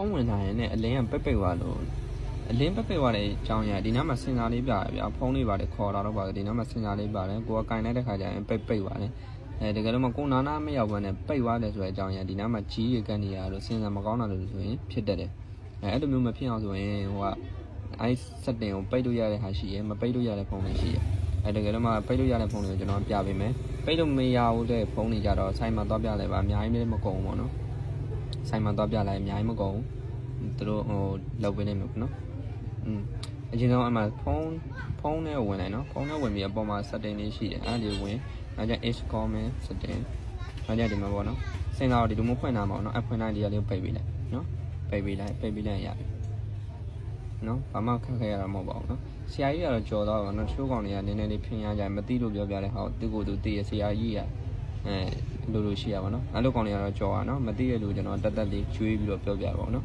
ဖုန်းဝင်လာရင်လည်းအလင်းကပိတ်ပိတ်သွားလို့အလင်းပိတ်ပိတ်သွားတဲ့အကြောင်းရဒီနားမှာစင်စာလေးပြရဗျာဖုန်းလေးပါတယ်ခေါ်တာတော့ပါတယ်ဒီနားမှာစင်စာလေးပါတယ်ကိုကကင်လိုက်တဲ့ခါကျရင်ပိတ်ပိတ်သွားတယ်အဲတကယ်လို့မကိုနာနာမရောက်ဘဲနဲ့ပိတ်သွားတယ်ဆိုတဲ့အကြောင်းရဒီနားမှာကြီးရကန်နေရလို့စင်စာမကောင်းတာလို့ဆိုရင်ဖြစ်တတ်တယ်အဲအဲ့လိုမျိုးမဖြစ်အောင်ဆိုရင်ဟိုကအဲစက်တင်ကိုပိတ်လို့ရတဲ့ဟာရှိရယ်မပိတ်လို့ရတဲ့ဖုန်းတွေရှိရယ်အဲတကယ်လို့မှပိတ်လို့ရတဲ့ဖုန်းတွေကိုကျွန်တော်ပြပေးမယ်ပိတ်လို့မရဘူးတဲ့ဖုန်းတွေကြတော့ဆိုင်မှာတော့ပြလိုက်ပါအများကြီးမကုန်ဘူးပေါ့နော် ဆိုင်မှာတော့ပြလိုက်အများကြီးမကုန်ဘူးသူတို့ဟိုလောက်ပေးနေမှာပေါ့နော်อืมအရင်ဆုံးအမှဖုန်းဖုန်းနဲ့ဝင်လိုက်နော်ဖုန်းနဲ့ဝင်ပြီးအပေါ်မှာ setting လေးရှိတယ်အဲ့ဒါလေးဝင်နောက်ကျ H comment setting နောက်ကျဒီမှာပေါ့နော်စင်လာတော့ဒီလိုမျိုးဖွင့်တာမှာပေါ့နော်အဖွင့်လိုက်ဒီကလေးကိုပိတ်ပေးလိုက်နော်ပိတ်ပေးလိုက်ပိတ်ပေးလိုက်ရပြီနော်ဘာမှခက်ခဲရတာမဟုတ်ပါဘူးနော်ဆရာကြီးကတော့ကြော်တော့ပါနော်ချိုးကောင်တွေကနည်းနည်းလေးဖင်ရကြတယ်မသိလို့ပြောပြတယ်ဟောသူ့ကိုယ်သူသိရဆရာကြီးကအဲ လိုလိုရှိရပါတော့အဲ့လိုကောင်တွေကတော့ကြော်ရနော်မသိရလို့ကျွန်တော်တက်တက်လေးကျွေးပြီးတော့ပြောပြပါတော့နော်